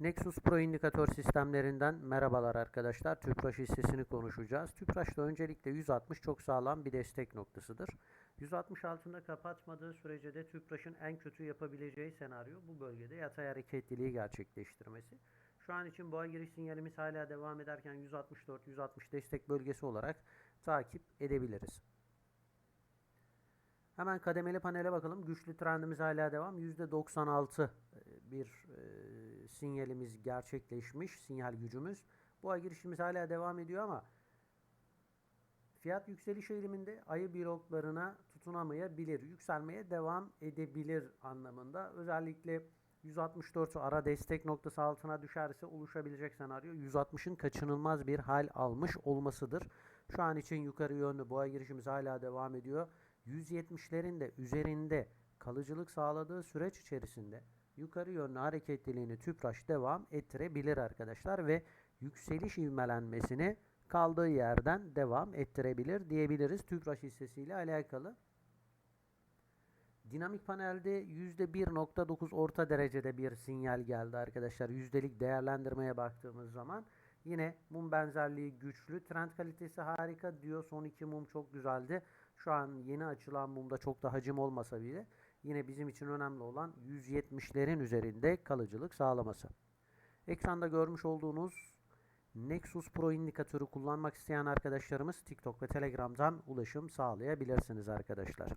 Nexus Pro indikatör sistemlerinden merhabalar arkadaşlar. Tüpraş hissesini konuşacağız. Tüpraş'ta öncelikle 160 çok sağlam bir destek noktasıdır. 160 altında kapatmadığı sürece de Tüpraş'ın en kötü yapabileceği senaryo bu bölgede yatay hareketliliği gerçekleştirmesi. Şu an için boğa giriş sinyalimiz hala devam ederken 164-160 destek bölgesi olarak takip edebiliriz. Hemen kademeli panele bakalım. Güçlü trendimiz hala devam. %96 e, bir e, sinyalimiz gerçekleşmiş. Sinyal gücümüz. Ay girişimiz hala devam ediyor ama fiyat yükseliş eğiliminde ayı bloklarına tutunamayabilir. Yükselmeye devam edebilir anlamında. Özellikle 164 ara destek noktası altına düşerse oluşabilecek senaryo 160'ın kaçınılmaz bir hal almış olmasıdır. Şu an için yukarı yönlü boğa girişimiz hala devam ediyor. 170'lerin de üzerinde kalıcılık sağladığı süreç içerisinde yukarı yönlü hareketliliğini tüpraş devam ettirebilir arkadaşlar ve yükseliş ivmelenmesini kaldığı yerden devam ettirebilir diyebiliriz tüpraş hissesiyle alakalı. Dinamik panelde %1.9 orta derecede bir sinyal geldi arkadaşlar. Yüzdelik değerlendirmeye baktığımız zaman yine mum benzerliği güçlü. Trend kalitesi harika diyor. Son iki mum çok güzeldi. Şu an yeni açılan mumda çok da hacim olmasa bile yine bizim için önemli olan 170'lerin üzerinde kalıcılık sağlaması. Ekranda görmüş olduğunuz Nexus Pro indikatörü kullanmak isteyen arkadaşlarımız TikTok ve Telegram'dan ulaşım sağlayabilirsiniz arkadaşlar.